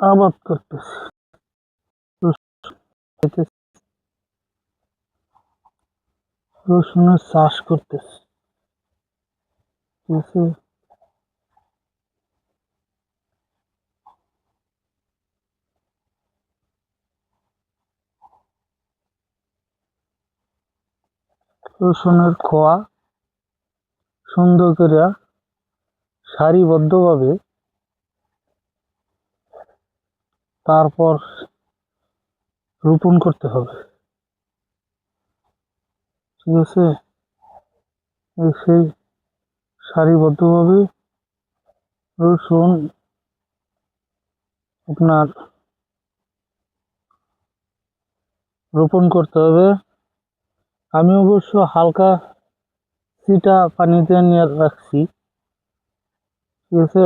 আবাদ করতেছি। রসুনের চাষ করতেছি। ঠিক আছে? রসুনের খোয়া সুন্দর করিয়া সারিবদ্ধভাবে তারপর রোপণ করতে হবে। ঠিক আছে? সেই সারিবদ্ধভাবে রসুন আপনার রোপণ করতে হবে। আমি অবশ্য হালকা সিটা পানিতে নিয়ে রাখছি, ঠিক আছে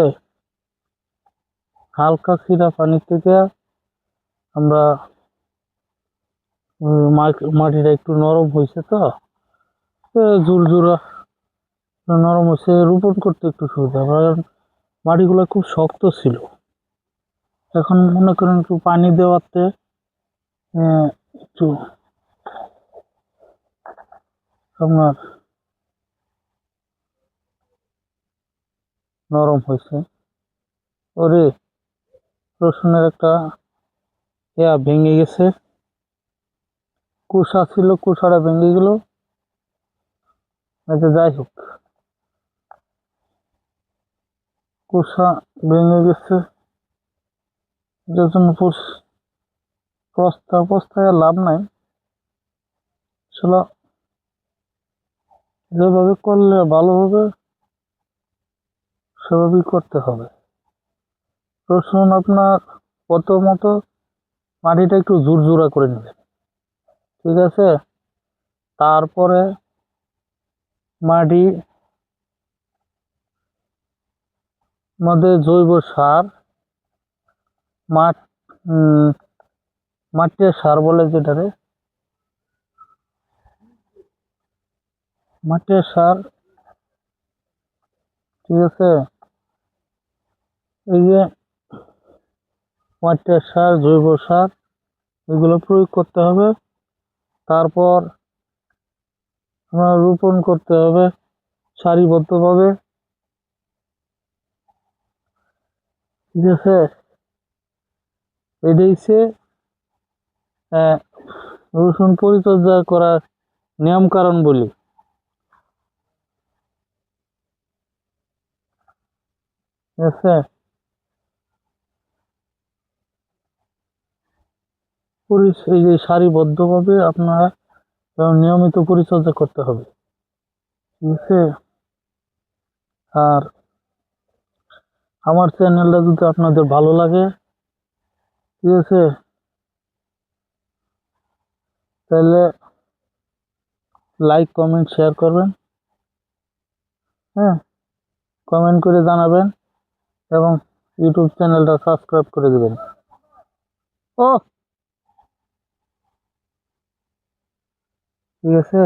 হালকা সিটা পানি থেকে আমরা মাটিটা একটু নরম হয়েছে তো জোর জোরা নরম হয়েছে, রোপণ করতে একটু সুবিধা। কারণ মাটিগুলো খুব শক্ত ছিল এখন মনে করেন একটু পানি দেওয়াতে একটু আপনার নরম হয়েছে। ওরে, রসুনের একটা ইয়া ভেঙে গেছে। কুষা ছিল কুষাটা ভেঙে গেল। আচ্ছা যাই হোক। কুষা ভেঙে গেছে। এটার জন্য প্রস্তাব প্রস্তাবে লাভ নাই। আসলে যেভাবে করলে ভালো হবে সেভাবেই করতে হবে। রসুন আপনার প্রথমত মাটিটা একটু জোরজোরা করে নেবেন। ঠিক আছে? তারপরে মাটি মধ্যে জৈব সার মাঠ মাটির সার বলে যেটারে মাটির সার, ঠিক আছে? এই যে মাটির সার জৈব সার এগুলো প্রয়োগ করতে হবে। তারপর আপনার রোপণ করতে হবে সারিবদ্ধভাবে। ঠিক আছে? এটা হচ্ছে আহ, রসুন পরিচর্যা করার নিয়ম কারণ বলি। ঠিক আছে? এই যে সারিবদ্ধভাবে আপনারা নিয়মিত পরিচর্যা করতে হবে। ঠিক আছে? আর আমার চ্যানেলটা যদি আপনাদের ভালো লাগে, ঠিক আছে? তাহলে লাইক কমেন্ট শেয়ার করবেন। হ্যাঁ? কমেন্ট করে জানাবেন এবং ইউটিউব চ্যানেলটা সাবস্ক্রাইব করে দেবেন। ও ঠিক আছে